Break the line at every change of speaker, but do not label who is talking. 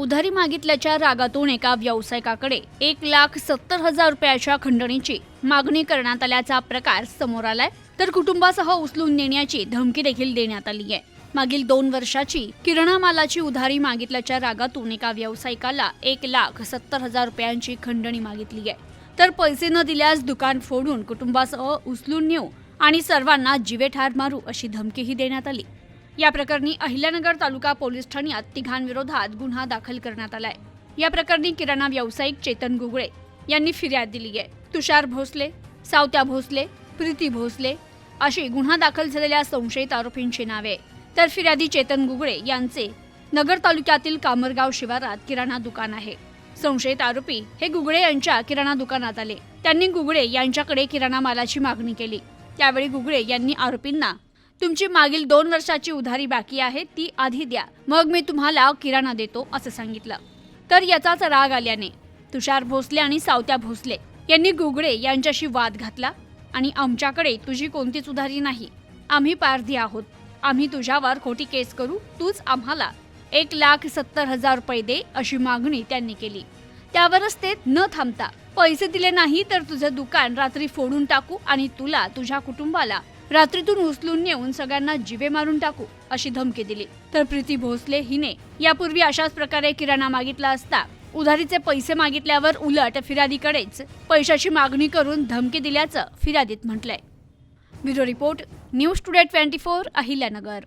उधारी मागितल्याच्या रागातून एका व्यावसायिकाकडे एक लाख सत्तर हजार रुपयाच्या खंडणीची मागणी करण्यात आल्याचा प्रकार समोर आलाय. तर कुटुंबासह उचलून नेण्याची धमकी देखील देण्यात आली आहे. मागील दोन वर्षाची किराणा मालाची उधारी मागितल्याच्या रागातून एका व्यावसायिकाला एक लाख सत्तर हजार रुपयांची खंडणी मागितली आहे. तर पैसे न दिल्यास दुकान फोडून कुटुंबासह उचलून नेऊ आणि सर्वांना जिवे ठार मारू अशी धमकीही देण्यात आली. या प्रकरणी अहिल्यानगर तालुका पोलीस ठाण्यात तिघांविरोधात गुन्हा दाखल करण्यात आलाय. या प्रकरणी किराणा व्यावसायिक चेतन गुगळे यांनी फिर्याद दिली आहे. तुषार भोसले सावत्या भोसले प्रीती भोसले अशी गुन्हा दाखल झालेल्या संशयित आरोपींची नावे तर फिर्यादी चेतन गुगळे यांचे नगर तालुक्यातील कामरगाव शिवारात किराणा दुकान आहे. संशयित आरोपी हे गुगळे यांच्या किराणा दुकानात आले. त्यांनी गुगळे यांच्याकडे किराणा मालाची मागणी केली. त्यावेळी गुगळे यांनी आरोपींना तुमची मागील दोन वर्षाची उधारी बाकी आहे ती आधी द्या. मग मी तुम्हाला किराणा देतो असं सांगितलं. तर याचाच राग आल्याने तुषार भोसले आणि सावत्या भोसले यांनी गुगडे यांच्याशी वाद घातला आणि आमच्याकडे तुझी कोणतीच उधारी नाही. आम्ही पारधी आहोत. आम्ही तुझ्यावर खोटी केस करू तूच आम्हाला एक लाख सत्तर हजार रुपये दे अशी मागणी त्यांनी केली. त्यावरच ते न थांबता पैसे दिले नाही तर तुझं दुकान रात्री फोडून टाकू आणि तुला तुझ्या कुटुंबाला रात्रीतून उचलून नेऊन सगळ्यांना जिवे मारून टाकू अशी धमकी दिली. तर प्रीती भोसले हिने यापूर्वी अशाच प्रकारे किराणा मागितला असता उधारीचे पैसे मागितल्यावर उलट फिर्यादीकडेच पैशाची मागणी करून धमकी दिल्याचं फिर्यादीत म्हटलंय. Bureau report news today twenty four Ahilyanagar.